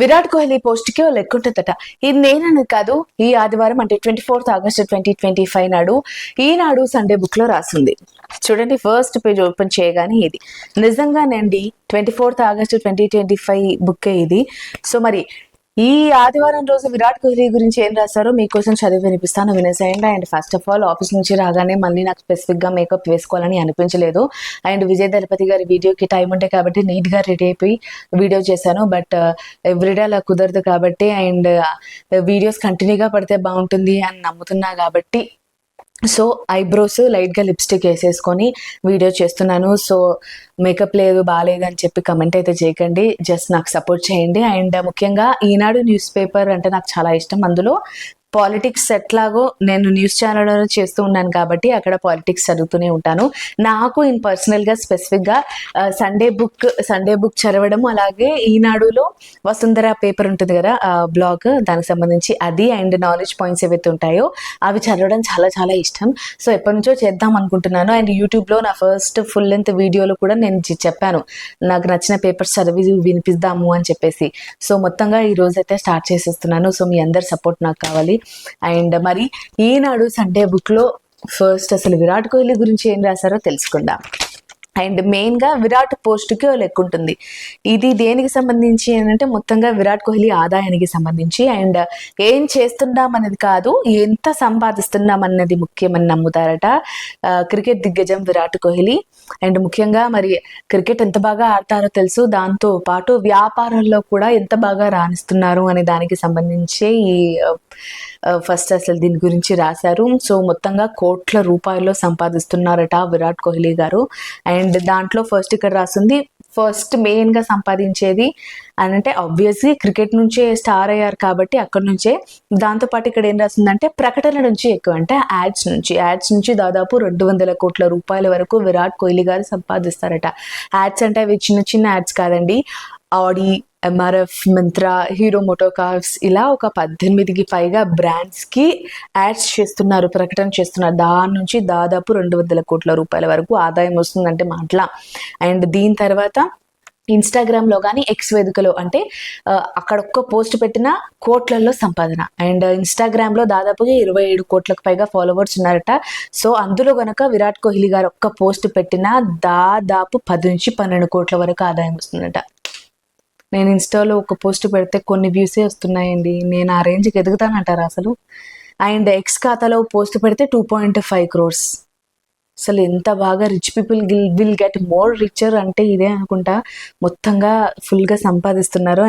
విరాట్ కోహ్లీ పోస్ట్కి లెక్కుంటుందట ఇది నేనని కాదు ఈ ఆదివారం అంటే twenty fourth August twenty twenty five నాడు ఈనాడు సండే బుక్లో రాసింది. చూడండి ఫస్ట్ పేజ్ ఓపెన్ చేయగానే ఇది. నిజంగానండి twenty fourth August twenty twenty five book ఇది. సో మరి ఈ ఆదివారం రోజు విరాట్ కోహ్లీ గురించి ఏం రాశారో మీకోసం చదివి వినిపిస్తాను. వినేసేయండి and first of all office నుంచి రాగానే మళ్ళీ నాకు స్పెసిఫిక్గా మేకప్ వేసుకోవాలని అనిపించలేదు. అండ్ విజయ్ దళపతి గారి వీడియోకి టైం ఉంటే కాబట్టి నీట్గా రెడీ అయిపోయి వీడియో చేశాను. బట్ ఎవ్రీడే uh, అలా కుదరదు కాబట్టి అండ్ uh, వీడియోస్ కంటిన్యూగా పడితే బాగుంటుంది అని నమ్ముతున్నా కాబట్టి సో ఐబ్రోస్ లైట్గా లిప్స్టిక్ వేసేసుకొని వీడియో చేస్తున్నాను. సో మేకప్ లేదు బాగాలేదు అని చెప్పి కమెంట్ అయితే చేయకండి. జస్ట్ నాకు సపోర్ట్ చేయండి. అండ్ ముఖ్యంగా ఈనాడు న్యూస్ పేపర్ అంటే నాకు చాలా ఇష్టం. అందులో పాలిటిక్స్ ఎట్లాగో నేను న్యూస్ ఛానల్లో చేస్తూ ఉన్నాను కాబట్టి అక్కడ పాలిటిక్స్ చదువుతూనే ఉంటాను. నాకు ఇన్ పర్సనల్గా స్పెసిఫిక్గా సండే బుక్ సండే బుక్ చదవడం అలాగే ఈనాడులో వసుంధర పేపర్ ఉంటుంది కదా బ్లాగ్ దానికి సంబంధించి అది అండ్ నాలెడ్జ్ పాయింట్స్ ఏవైతే ఉంటాయో అవి చదవడం చాలా చాలా ఇష్టం. సో ఎప్పటి నుంచో చేద్దాం అనుకుంటున్నాను. అండ్ యూట్యూబ్లో నా ఫస్ట్ ఫుల్ లెంత్ వీడియోలో కూడా నేను చెప్పాను. నాకు నచ్చిన పేపర్స్ చదివి వినిపిద్దాము అని చెప్పేసి. సో మొత్తంగా ఈ రోజైతే అయితే స్టార్ట్ చేసేస్తున్నాను. సో మీ అందరి సపోర్ట్ నాకు కావాలి. అండ్ మరి ఈనాడు సండే బుక్లో ఫస్ట్ అసలు విరాట్ కోహ్లీ గురించి ఏం రాశారో తెలుసుకుందాం. అండ్ మెయిన్గా విరాట్ పోస్ట్కి ఓ లెక్క ఉంటుంది. ఇది దేనికి సంబంధించి అంటే మొత్తంగా విరాట్ కోహ్లీ ఆదాయానికి సంబంధించి అండ్ ఏం చేస్తున్నాం అనేది కాదు ఎంత సంపాదిస్తున్నాం అన్నది ముఖ్యమని నమ్ముతారట క్రికెట్ దిగ్గజం విరాట్ కోహ్లీ. అండ్ ముఖ్యంగా మరి క్రికెట్ ఎంత బాగా ఆడతారో తెలుసు దాంతో పాటు వ్యాపారంలో కూడా ఎంత బాగా రాణిస్తున్నారు అనే దానికి సంబంధించి ఈ ఫస్ట్ అసలు దీని గురించి రాశారు. సో మొత్తంగా కోట్ల రూపాయల్లో సంపాదిస్తున్నారట విరాట్ కోహ్లీ గారు. అండ్ దాంట్లో ఫస్ట్ ఇక్కడ రాసింది ఫస్ట్ మెయిన్గా సంపాదించేది అని అంటే ఆబ్వియస్లీ క్రికెట్ నుంచే స్టార్ అయ్యారు కాబట్టి అక్కడ నుంచే. దాంతో పాటు ఇక్కడ ఏం రాసిందంటే ప్రకటన నుంచి ఎక్కువ అంటే యాడ్స్ నుంచి. యాడ్స్ నుంచి దాదాపు రెండు వందల కోట్ల రూపాయల వరకు విరాట్ కోహ్లీ గారు సంపాదిస్తారట. యాడ్స్ అంటే అవి చిన్న చిన్న యాడ్స్ కాదండి. Audi MRF Myntra Hero MotoCorp ఇలా ఒక పద్దెనిమిదికి పైగా బ్రాండ్స్కి యాడ్స్ చేస్తున్నారు ప్రకటన చేస్తున్నారు. దాని నుంచి దాదాపు రెండు వందల కోట్ల రూపాయల వరకు ఆదాయం వస్తుందంటే మాటల. అండ్ దీని తర్వాత ఇన్స్టాగ్రామ్లో కానీ ఎక్స్ వేదికలో అంటే అక్కడ ఒక్క పోస్ట్ పెట్టిన కోట్లలో సంపాదన. అండ్ ఇన్స్టాగ్రామ్లో దాదాపుగా ఇరవై ఏడు కోట్లకు పైగా ఫాలోవర్స్ ఉన్నారట. సో అందులో గనక విరాట్ కోహ్లీ గారు ఒక్క పోస్ట్ పెట్టిన దాదాపు పది నుంచి పన్నెండు కోట్ల వరకు ఆదాయం వస్తుందట. నేను ఇన్స్టాలో ఒక పోస్ట్ పెడితే కొన్ని వ్యూసే వస్తున్నాయండి. నేను ఆ రేంజ్కి ఎదుగుతానంటారా అసలు? అండ్ ఎక్స్ ఖాతాలో పోస్ట్ పెడితే టూ పాయింట్ ఫైవ్ క్రోర్స్. అసలు ఎంత బాగా rich people will will get more richer అంటే ఇదే అనుకుంటా. మొత్తంగా ఫుల్గా సంపాదిస్తున్నారు.